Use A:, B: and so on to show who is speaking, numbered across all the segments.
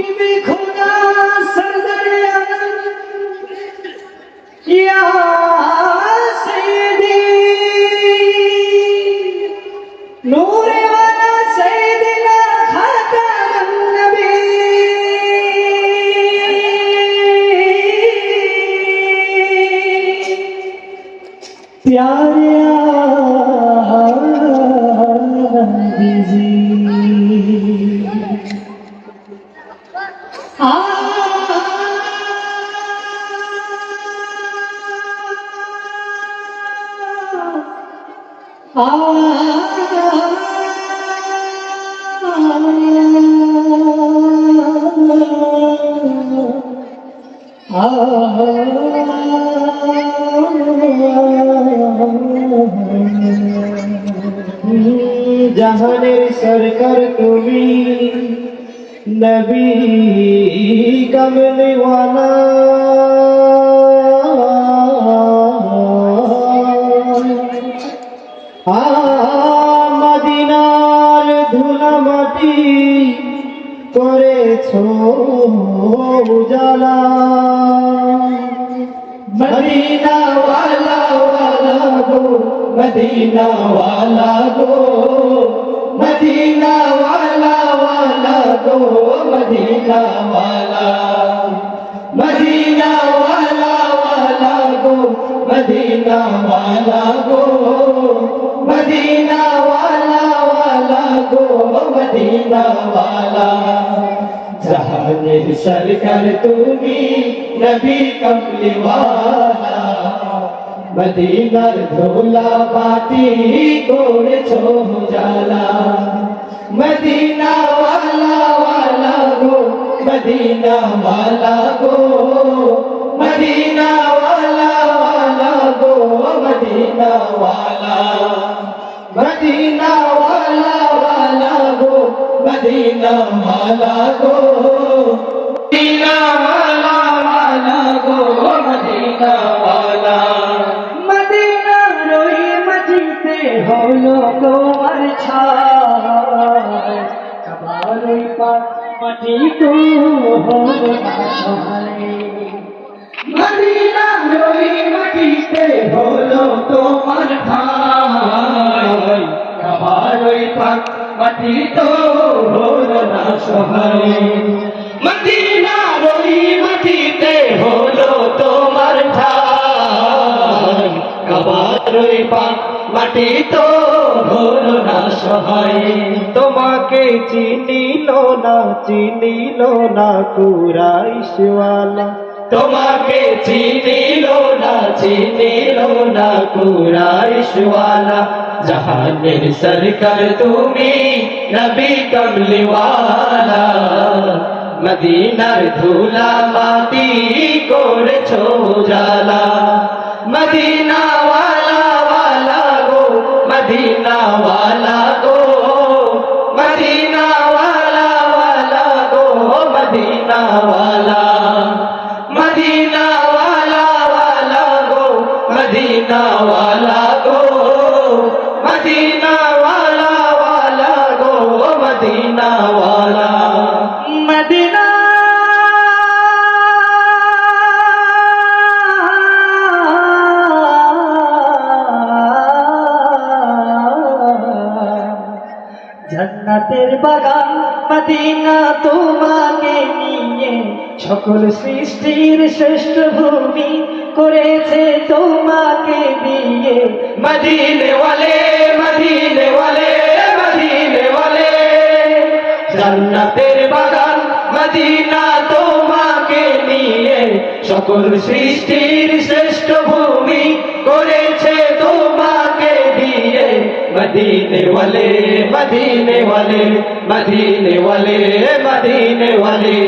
A: বিবি খুদা সরদারে আলম ইয়া সৈয়দি নূরে ওয়ালা সৈয়দিনা খাতামুন নবী। প্যার জাহানের সরকার তুমি নবী কমলিওয়ালা মাটি করেছ উজালা। মদিনা ওয়ালা ওয়ালা গো মদিনা ওয়ালা গো মদিনা ওয়ালা ওয়ালা গো মদিনা ওয়ালা মদিনা ওয়ালা জাহানের সরকার তুমি নবী কমলিওয়ালা মদিনার ধোলা বাটি করেছ জালা মদিনা ওয়ালা ওয়ালা গো, মদিনা ওয়ালা গো। মদিনা ওয়ালা ওয়ালা গো, মদিনা ওয়ালা। মদিনা ওয়ালা ওয়ালা গো, মদিনা গো। হলো তোমার পাক মাটি তো হলো না সহায়। মদিনা রই মাটিতে হলো তোমার পাক মাটি তো হলো না সহায়। কাবারই পাক মাটি তো হলো না সহায়। তোমাকে চিনিল না চিনিল না কুরাইশওয়ালা। তোমাকে চিনিল না চিনিল না কুরাইশওয়ালা। জাহানের সরকার তুমি নবী কমলিওয়ালা। মদিনার ধুলা মাটি করেছ জালা জান্নাতের বাগান মদিনা তোমাকে নিয়ে সকল সৃষ্টির শ্রেষ্ঠ ভূমি করেছে তোমাকে দিয়ে। মদিনে ওয়ালে মদিনে ওয়ালে মদিনে ওয়ালে জান্নাতের বাগান মদিনা তোমাকে নিয়ে। সকল সৃষ্টির শ্রেষ্ঠ ভূমি করেছে তোমাকে দিয়ে। মদিনে ওয়ালে মদিনে ওয়ালে মদিনে ওয়ালে মদিনে ওয়ালে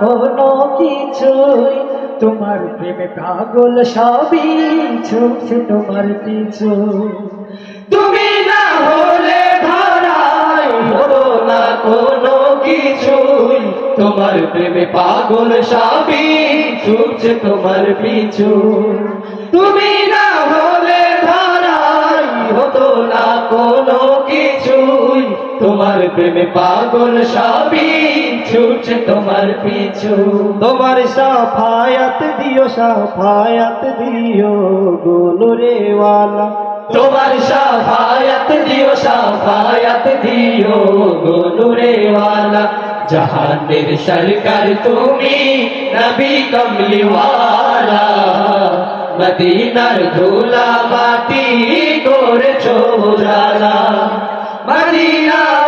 A: কোনো কিছুই। তোমার প্রেমে পাগল সবই ছুটছে তোমার পিছু। তুমি না হলে ধারায় হতো না কোনো কিছুই। তোমার প্রেমে পাগল সবই ছুটছে তোমার পিছু। তুমি না হলে না কোনো কিছুই। তোমার প্রেমে পাগল সবই ছুটছে তোমার পিছু।
B: তোমার সাফায়াত দিও সাফায়াত দিও গোলরে ওয়ালা।
A: তোমার সাফায়াত দিও সাফায়াত দিও গোনুরে ওয়ালা। জাহানের সরকার তুমি নবী কমলি ওয়ালা মদিনার ধুলা মাটি করেছ জালা। মদিনা